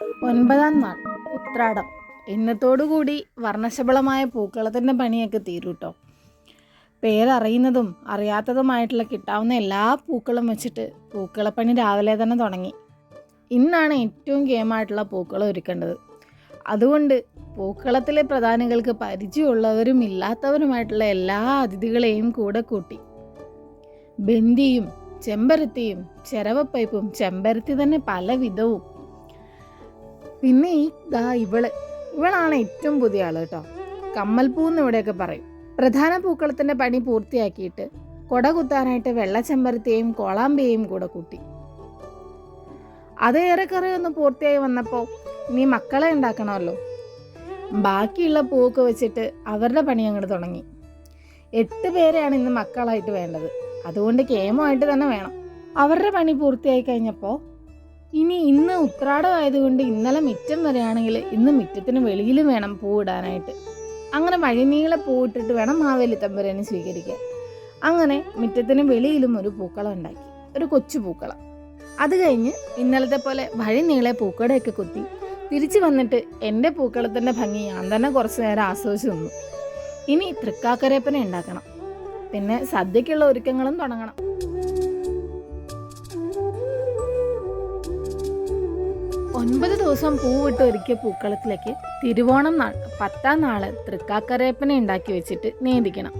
ഒൻപതാം നാൾ ഉത്രാടം. എന്നത്തോടുകൂടി വർണശബളമായ പൂക്കളത്തിന്റെ പണിയൊക്കെ തീരും കേട്ടോ പേരറിയുന്നതും അറിയാത്തതുമായിട്ടുള്ള കിട്ടാവുന്ന എല്ലാ പൂക്കളും വെച്ചിട്ട് പൂക്കളപ്പണി രാവിലെ തന്നെ തുടങ്ങി. ഇന്നാണ് ഏറ്റവും ഗെയിമായിട്ടുള്ള പൂക്കളം ഒരുക്കേണ്ടത്. അതുകൊണ്ട് പൂക്കളത്തിലെ പ്രധാനികൾക്ക് പരിചയമുള്ളവരും ഇല്ലാത്തവരുമായിട്ടുള്ള എല്ലാ അതിഥികളെയും കൂടെ കൂട്ടി. ബന്ദിയും ചെമ്പരത്തിയും ചെരവപ്പൈപ്പും ചെമ്പരത്തി തന്നെ പല വിധവും പിന്നെ ഈ ദാ ഇവൾ. ഇവളാണ് ഏറ്റവും പുതിയ ആൾ കേട്ടോ. കമ്മൽപ്പൂ എന്ന് ഇവിടെയൊക്കെ പറയും. പ്രധാന പൂക്കളത്തിന്റെ പണി പൂർത്തിയാക്കിയിട്ട് കൊട കുത്താനായിട്ട് വെള്ളച്ചെമ്പരത്തിയെയും കോളാമ്പിയെയും കൂടെ കൂട്ടി. അത് ഏറെക്കുറെ ഒന്ന് പൂർത്തിയായി വന്നപ്പോൾ ഇനി മക്കളെ ഉണ്ടാക്കണമല്ലോ. ബാക്കിയുള്ള പൂവൊക്കെ വെച്ചിട്ട് അവരുടെ പണി അങ്ങോട്ട് തുടങ്ങി. എട്ട് പേരെയാണ് ഇന്ന് മക്കളായിട്ട് വേണ്ടത്. അതുകൊണ്ട് കേമമായിട്ട് തന്നെ വേണം. അവരുടെ പണി പൂർത്തിയായി കഴിഞ്ഞപ്പോൾ ഇനി ഇന്ന് ഉത്രാടം ആയതുകൊണ്ട് ഇന്നലെ മിറ്റം വരെയാണെങ്കിൽ ഇന്ന് മിറ്റത്തിന് വെളിയിലും വേണം പൂവിടാനായിട്ട് അങ്ങനെ വഴിനീളെ പൂവിട്ടിട്ട് വേണം മാവേലി തമ്പുരാനെ സ്വീകരിക്കാൻ. അങ്ങനെ മിറ്റത്തിന് വെളിയിലും ഒരു പൂക്കളം ഉണ്ടാക്കി ഒരു കൊച്ചു പൂക്കളം. അത് കഴിഞ്ഞ് ഇന്നലത്തെ പോലെ വഴി നീളെ പൂക്കടയൊക്കെ കുത്തി തിരിച്ചു വന്നിട്ട് എന്റെ പൂക്കളത്തിന്റെ ഭംഗി ഞാൻ തന്നെ കുറച്ച് നേരം ആസ്വദിച്ചു നിന്നു. ഇനി തൃക്കാക്കരയപ്പനെ ഉണ്ടാക്കണം. പിന്നെ സദ്യക്കുള്ള ഒരുക്കങ്ങളും തുടങ്ങണം. ഒൻപത് ദിവസം പൂവിട്ട് ഒരുക്കിയ പൂക്കളത്തിലേക്ക് തിരുവോണം നാൾ പത്താം നാൾ തൃക്കാക്കരേപ്പനെ ഉണ്ടാക്കി വെച്ചിട്ട് നേദിക്കണം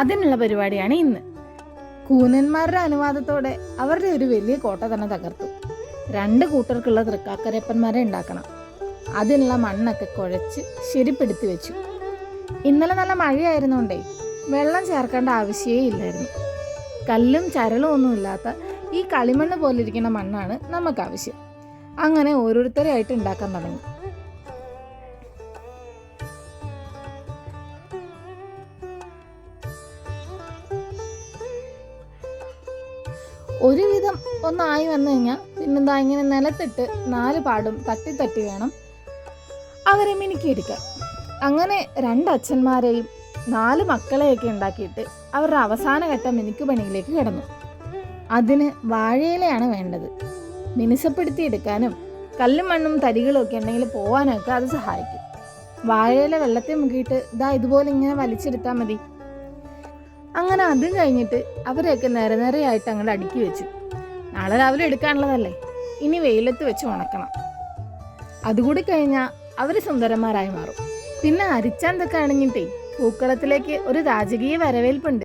അതിനുള്ള പരിപാടിയാണ് ഇന്ന്. കൂനന്മാരുടെ അനുവാദത്തോടെ അവരുടെ ഒരു വലിയ കോട്ട തന്നെ തകർത്തു. രണ്ട് കൂട്ടർക്കുള്ള തൃക്കാക്കരേപ്പന്മാരെ ഉണ്ടാക്കണം. അതിനുള്ള മണ്ണൊക്കെ കുഴച്ച് ശരിപ്പെടുത്തി വെച്ചു. ഇന്നലെ നല്ല മഴയായിരുന്നുകൊണ്ടേ വെള്ളം ചേർക്കേണ്ട ആവശ്യമേ ഇല്ലായിരുന്നു. കല്ലും ചരളും ഒന്നും ഇല്ലാത്ത ഈ കളിമണ്ണ് പോലിരിക്കുന്ന മണ്ണാണ് നമുക്ക് ആവശ്യം അങ്ങനെ ഓരോരുത്തരെയായിട്ട് ഉണ്ടാക്കാൻ തുടങ്ങി. ഒരുവിധം ഒന്നായി വന്നു കഴിഞ്ഞാൽ പിന്നെന്താ ഇങ്ങനെ നിലത്തിട്ട് നാല് പാടും തട്ടി തട്ടി വേണം അവരെ മിനുക്കിയെടുക്കാൻ. അങ്ങനെ രണ്ട് അച്ഛന്മാരെയും നാല് മക്കളെയൊക്കെ ഉണ്ടാക്കിയിട്ട് അവരുടെ അവസാന ഘട്ടം മിനുക്ക് പണിയിലേക്ക് കിടന്നു. അതിന് വാഴയിലയാണ് വേണ്ടത്. മിനുസപ്പെടുത്തിയെടുക്കാനും കല്ലും മണ്ണും തരികളും ഒക്കെ ഉണ്ടെങ്കിൽ പോവാനൊക്കെ അത് സഹായിക്കും. വാഴയില വെള്ളത്തിൽ മുക്കിയിട്ട് ഇതാ ഇതുപോലെ ഇങ്ങനെ വലിച്ചെടുത്താൽ മതി. അങ്ങനെ അത് കഴിഞ്ഞിട്ട് അവരെയൊക്കെ നേരെ നേരെയായിട്ട് അങ്ങോട്ട് അടുക്കി വെച്ചു. നാളെ രാവിലെ എടുക്കാനുള്ളതല്ലേ? ഇനി വെയിലത്ത് വെച്ച് ഉണക്കണം. അതുകൂടി കഴിഞ്ഞാൽ അവർ സുന്ദരന്മാരായി മാറും. പിന്നെ അരിച്ചാന്തൊക്കെ അണിഞ്ഞിട്ടേ പൂക്കളത്തിലേക്ക് ഒരു രാജകീയ വരവേൽപ്പുണ്ട്.